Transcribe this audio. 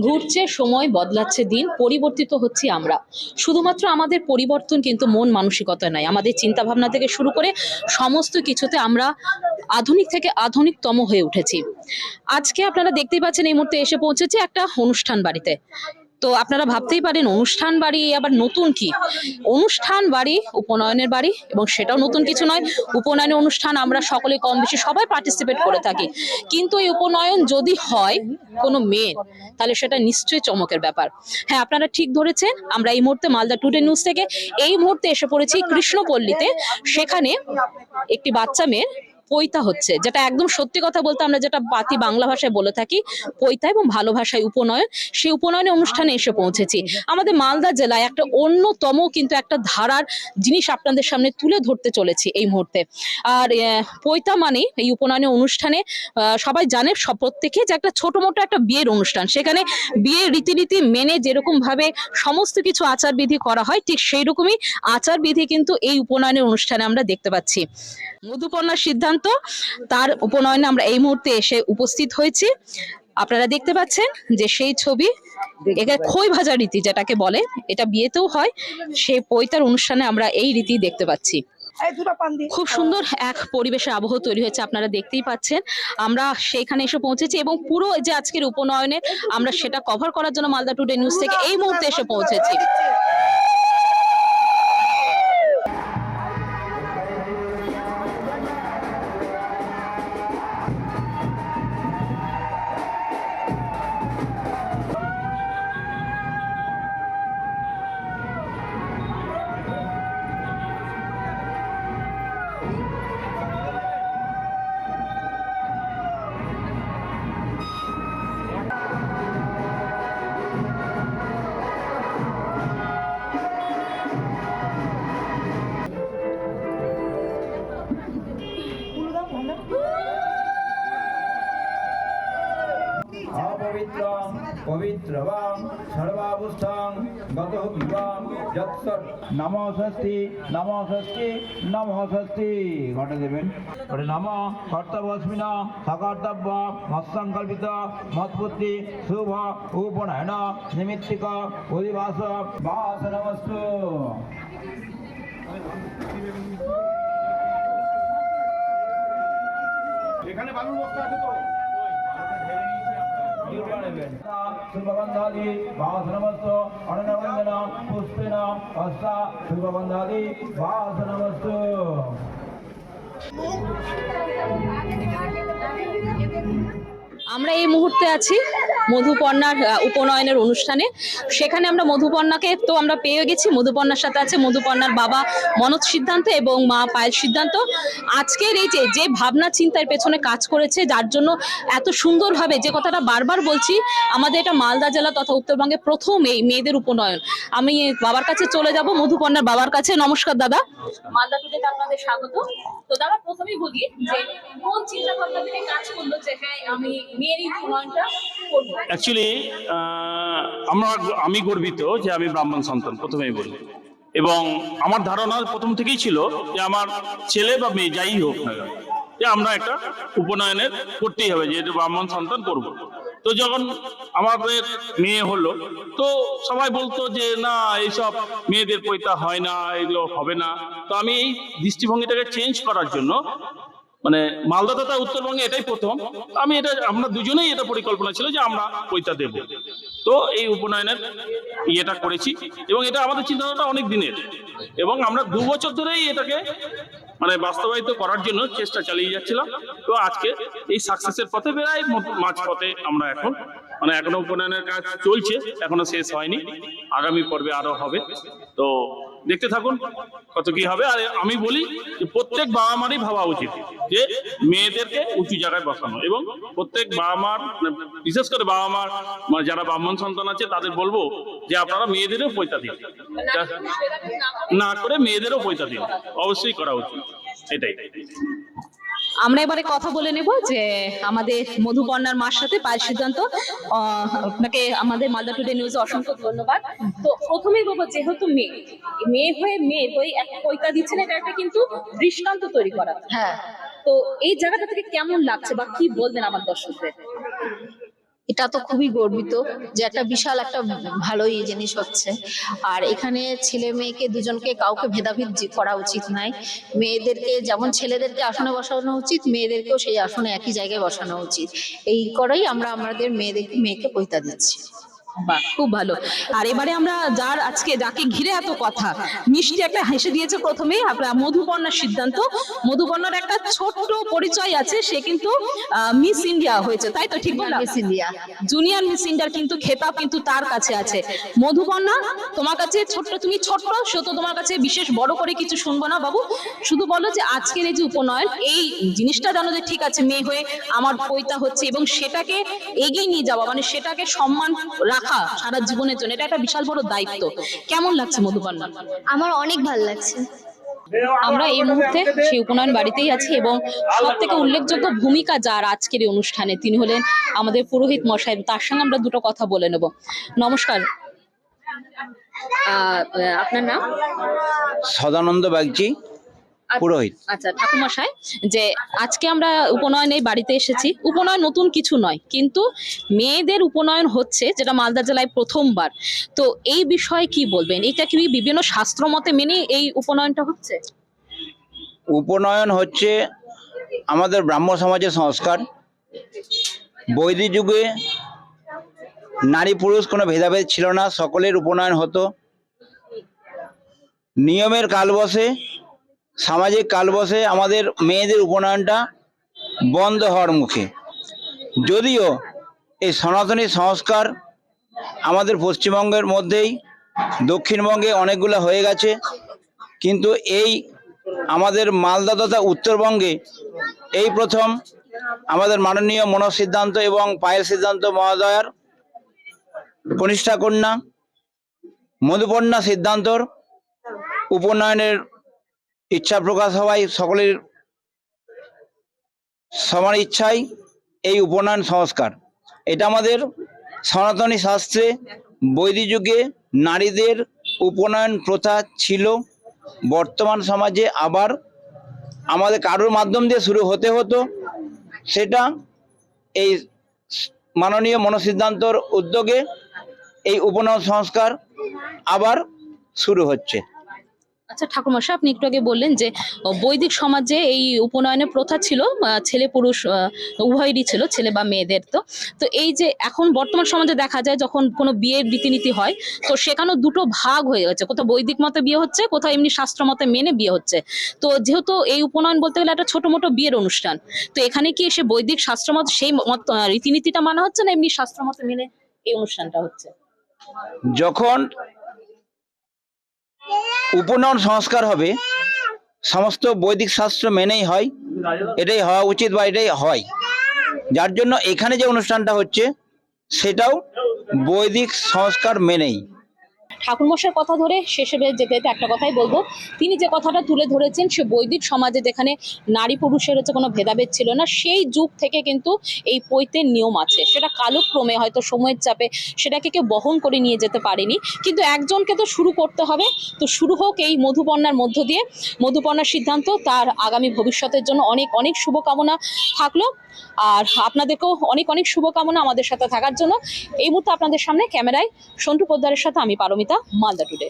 ঘুরছে, সময় বদলাচ্ছে, দিন পরিবর্তিত হচ্ছি আমরা। শুধুমাত্র আমাদের পরিবর্তন কিন্তু মন মানসিকতা নয় আমাদের চিন্তা ভাবনা থেকে শুরু করে সমস্ত কিছুতে আমরা আধুনিক থেকে আধুনিকতম হয়ে উঠেছি। আজকে আপনারা দেখতেই পাচ্ছেন এই মুহূর্তে এসে পৌঁছেছে একটা অনুষ্ঠান বাড়িতে। তো আপনারা ভাবতেই পারেন, অনুষ্ঠান বাড়ি আবার নতুন কি? অনুষ্ঠান বাড়ি, উপনয়নের বাড়ি, এবং সেটাও নতুন কিছু নয়। উপনয়নের অনুষ্ঠান আমরা সকলে কম বেশি সবাই পার্টিসিপেট করে থাকি। কিন্তু এই উপনয়ন যদি হয় কোনো মেয়ে তাহলে সেটা নিশ্চয়ই চমকের ব্যাপার। হ্যাঁ আপনারা ঠিক ধরেছেন, আমরা এই মুহূর্তে মালদা টুডে নিউজ থেকে এই মুহূর্তে এসে পড়েছি কৃষ্ণপল্লীতে। সেখানে একটি বাচ্চা মেয়ের পৈতা হচ্ছে, যেটা একদম সত্যি কথা বলতে আমরা যেটা বাতি বাংলা ভাষায় বলে থাকি, পৈতা এবং ভালো ভাষায় উপনয়ন, সেই উপনয়নের অনুষ্ঠানে এসে পৌঁছেছি। আমাদের মালদা জেলায় একটা অন্যতম কিন্তু একটা ধারার জিনিস আপনাদের সামনে তুলে ধরতে চলেছি এই মুহূর্তে। আর পৈতা মানে এই উপনয়নের অনুষ্ঠানে সবাই জানে প্রত্যেকে যে একটা ছোট মোটো একটা বিয়ের অনুষ্ঠান। সেখানে বিয়ের রীতিনীতি মেনে যেরকম ভাবে সমস্ত কিছু আচার বিধি করা হয়, ঠিক সেই রকমই আচার বিধি কিন্তু এই উপনয়নের অনুষ্ঠানে আমরা দেখতে পাচ্ছি। মধুপর্ণার সিদ্ধান্ত তার উপনয়নে আমরা এই মুহূর্তে এসে উপস্থিত হয়েছি। আপনারা দেখতে পাচ্ছেন যে সেই ছবি এখানে খই ভাজা রীতি যেটাকে বলে এটা বিয়েতেও হয়। সেই পৈতার অনুষ্ঠানে আমরা এই রীতি দেখতে পাচ্ছি। খুব সুন্দর এক পরিবেশে আবহ তৈরি হয়েছে আপনারা দেখতেই পাচ্ছেন। আমরা সেখানে এসে পৌঁছেছি এবং পুরো যে আজকের উপনয়নে আমরা সেটা কভার করার জন্য মালদা টুডে নিউজ থেকে এই মুহূর্তে এসে পৌঁছেছি। অপবিত্রং পবিত্রবাং সর্বাবস্থাং গত বিবাং যৎসৎ নম ষষ্ঠী নম ষষ্ঠী নম ষষ্ঠী ঘটে দেবেন ওরে নম কর্তব্যস্মিন সকর্তব্য মৎসংকল্পিত মৎপুত্রী শুভ উপনয়ন নিমিত্তিক অধিবাস বাসনমস্তু এখানে বালুর বস্তা আছে তো? శుభగంధాది వాసనవస్తు అనునవందన పుష్పిణ వస్త శుభగంధాది వాసనవస్తు Thank you. আমরা এই মুহূর্তে আছি মধুপর্ণার উপনয়নের অনুষ্ঠানে। সেখানে আমরা মধুপর্ণাকে তো আমরা পেয়ে গেছি মধুপর্ণার সাথে আছে মধুপর্ণার বাবা মনোজ সিদ্ধান্ত এবং মা পায়েল সিদ্ধান্ত। আজকের এই যে যে ভাবনা চিন্তার পেছনে কাজ করেছে, যার জন্য এত সুন্দরভাবে, যে কথাটা বারবার বলছি, আমাদের এটা মালদা জেলা তথা উত্তরবঙ্গে প্রথম এই মেয়েদের উপনয়ন। আমি বাবার কাছে চলে যাব মধুপর্ণার বাবার কাছে। নমস্কার, দাদা। মালদা টুডেতে আপনাদের স্বাগত। তো দাদা, প্রথমেই বলি যে কোন চিন্তা ভাবনা থেকে কাজ করল যে হ্যাঁ আমি অ্যাকচুয়ালি আমরা আমি গর্বিত যে আমি ব্রাহ্মণ সন্তান, প্রথমেই বলি। এবং আমার ধারণা প্রথম থেকেই ছিল যে আমার ছেলে বা মেয়ে যাই হোক না যে আমরা একটা উপনয়নের করতেই হবে যে এটা ব্রাহ্মণ সন্তান করব। তো যখন আমাদের মেয়ে হলো, তো সবাই বলতো যে, না, এইসব মেয়েদের পৈতা হয় না, এগুলো হবে না। তো আমি এই দৃষ্টিভঙ্গিটাকে চেঞ্জ করার জন্য মানে মালদা তথা উত্তরবঙ্গে এটাই প্রথম। আমি এটা, আমরা দুজনেই এটা পরিকল্পনা ছিল যে আমরা পৈতা দেব। তো এই উপনয়নের ইয়েটা করেছি এবং এটা আমাদের চিন্তাধারাটা অনেক দিনের। এবং আমরা দু বছর ধরেই এটাকে মানে বাস্তবায়িত করার জন্য চেষ্টা চালিয়ে যাচ্ছিলাম। তো আজকে এই সাকসেসের পথে বেড়াই মাঝ পথে আমরা এখন মানে এখনও উপনয়নের কাজ চলছে, এখনও শেষ হয়নি। আগামী পর্বে আরও হবে। তো দেখতে থাকুন কত কি হবে। আর আমি বলি যে প্রত্যেক বাবা মারই ভাবা উচিত যে মেয়েদেরকে উঁচু জায়গায় বসানো এবং প্রত্যেক বাবা মার, বিশেষ করে বাবা মার মানে যারা ব্রাহ্মণ সন্তান আছে তাদের বলব যে আপনারা মেয়েদেরও পৈতা দিন। না করে মেয়েদেরও পৈতা দিন। অবশ্যই করা উচিত। এটাই। আমরা এবারে কথা বলে নেব যে আমাদের মধুপর্ণার মার সাথে পায়ের সিদ্ধান্ত আপনাকে আমাদের মালদা টুডে নিউজে অসংখ্য ধন্যবাদ। তো প্রথমেই বলব যেহেতু মেয়ে মেয়ে হয়ে মেয়ে হয়ে এক পৈতা দিচ্ছেন এটা একটা কিন্তু দৃষ্টান্ত তৈরি করা। হ্যাঁ। তো এই জায়গাটা থেকে কেমন লাগছে বা কি বলবেন আমার দর্শকদের? এটা তো খুবই গর্বিত যে একটা বিশাল একটা ভালোই জিনিস হচ্ছে। আর এখানে ছেলে মেয়েকে দুজনকে কাউকে ভেদাভেদ করা উচিত নাই। মেয়েদেরকে যেমন ছেলেদেরকে আসনে বসানো উচিত, মেয়েদেরকেও সেই আসনে একই জায়গায় বসানো উচিত। এই করেই আমরা আমাদের মেয়েদেরকে মেয়েকে পৈতা দিচ্ছি। বাহ খুব ভালো। আর এবারে আমরা যার আজকে যাকে ঘিরে এত কথা মিষ্টি একটা হেসে দিয়েছে প্রথমে আপনার মধুপর্ণার সিদ্ধান্ত। মধুপর্ণার একটা ছোট্ট পরিচয় আছে সে কিন্তু মিস ইন্ডিয়া হয়েছে তাই তো ঠিক বললাম? Miss India. জুনিয়র মিস ইন্ডিয়ার কিন্তু খেতাব কিন্তু তার কাছে আছে। মধুপর্ণা তোমার কাছে ছোট্ট তুমি ছোট্ট সে তো তোমার কাছে বিশেষ বড় করে কিছু শুনব না বাবু। শুধু বলো যে আজকের এই যে উপনয়ন এই জিনিসটা জানো যে ঠিক আছে মেয়ে হয়ে আমার পৈতা হচ্ছে এবং সেটাকে এগিয়ে নিয়ে যাওয়া মানে সেটাকে সম্মান রাখা সারা জীবনের জন্য এটা একটা বিশাল বড় দায়িত্ব। কেমন লাগছে মধুপর্ণা আমার অনেক ভালো লাগছে। আমরা এই মুহূর্তে সেই উপনয়ন বাড়িতেই আছি এবং সব থেকে উল্লেখযোগ্য ভূমিকা যার আজকের এই অনুষ্ঠানে তিনি হলেন আমাদের পুরোহিত মশাই তার সঙ্গে আমরা দুটো কথা বলে নেব। নমস্কার। আহ, আপনার নাম? সদানন্দ বাগচি। পুরোহিত। আচ্ছা ঠাকুমশাই যে আজকে আমরা উপনয়নে বাড়িতে এসেছি। উপনয়ন নতুন কিছু নয় কিন্তু মেয়েদের উপনয়ন হচ্ছে যেটা মালদা জেলায় প্রথমবার। তো এই বিষয়ে কি বলবেন? এটা কি বিভিন্ন শাস্ত্র মতে মেনে এই উপনয়নটা হচ্ছে? উপনয়ন হচ্ছে আমাদের ব্রাহ্ম সমাজের সংস্কার। বৈদিক যুগে নারী পুরুষ কোনো ভেদাভেদ ছিল না সকলের উপনয়ন হতো। নিয়মের কালবশে সামাজিক কালবশে আমাদের মেয়েদের উপনয়নটা বন্ধ হওয়ার মুখে। যদিও এই সনাতনী সংস্কার আমাদের পশ্চিমবঙ্গের মধ্যেই দক্ষিণবঙ্গে অনেকগুলো হয়ে গেছে, কিন্তু এই আমাদের মালদা তথা উত্তরবঙ্গে এই প্রথম আমাদের মাননীয় মনোজ সিদ্ধান্ত এবং পায়েল সিদ্ধান্ত মহোদয়ার কনিষ্ঠা কন্যা মধুপর্ণা সিদ্ধান্তর উপনয়নের ইচ্ছা প্রকাশ হওয়ায় সকলের সবার ইচ্ছাই এই উপনয়ন সংস্কার। এটা আমাদের সনাতনী শাস্ত্রে বৈদিক যুগে নারীদের উপনয়ন প্রথা ছিল। বর্তমান সমাজে আবার আমাদের কারোর মাধ্যম দিয়ে শুরু হতে হতো। সেটা এই মাননীয় মনসিদ্ধান্তর উদ্যোগে এই উপনয়ন সংস্কার আবার শুরু হচ্ছে। আচ্ছা ঠাকুরমশাই, আপনি একটু আগে বললেন যে বৈদিক সমাজে এই উপনয়নের প্রথা ছিল ছেলে পুরুষ উভয়েরই ছিল, ছেলে বা মেয়েদের তো। তো এই যে এখন বর্তমান সমাজে দেখা যায় যখন কোনো বিয়ের রীতিনীতি হয়, তো সেখানেও দুটো ভাগ হয়ে গেছে। কোথাও বৈদিক মতে বিয়ে হচ্ছে, কোথাও এমনি শাস্ত্র মতে মেনে বিয়ে হচ্ছে। তো যেহেতু এই উপনয়ন বলতে গেলে একটা ছোট মোটো বিয়ের অনুষ্ঠান, তো এখানে কি এসে বৈদিক শাস্ত্র মত সেই মত রীতিনীতিটা মানা হচ্ছে না এমনি শাস্ত্র মতে মেনে এই অনুষ্ঠানটা হচ্ছে? যখন উপনয়ন সংস্কার হবে। সমস্ত বৈদিক শাস্ত্র মেনেই হয়। এটাই হওয়া উচিত বা এটাই হয়। যার জন্য এখানে যে অনুষ্ঠানটা হচ্ছে, সেটাও বৈদিক সংস্কার মেনেই। ঠাকুরমশার কথা ধরে শেষে যেতে যেতে একটা কথাই বলব। তিনি যে কথাটা তুলে ধরেছেন, সে বৈদিক সমাজে যেখানে নারী পুরুষের হচ্ছে কোনো ভেদাভেদ ছিল না, সেই যুগ থেকে কিন্তু এই পৈতের নিয়ম আছে। সেটা কালক্রমে হয়তো সময়ের চাপে সেটাকে কেউ বহন করে নিয়ে যেতে পারেনি। কিন্তু একজনকে তো শুরু করতে হবে। তো শুরু হোক এই মধুপর্ণার মধ্য দিয়ে। মধুপর্ণার সিদ্ধান্ত, তার আগামী ভবিষ্যতের জন্য অনেক অনেক শুভকামনা থাকল। আর আপনাদেরকেও অনেক অনেক শুভকামনা আমাদের সাথে থাকার জন্য। এই মুহূর্তে আপনাদের সামনে ক্যামেরায় সন্টু পোদ্দারের সাথে আমি পারমিতা। মালদা টুডে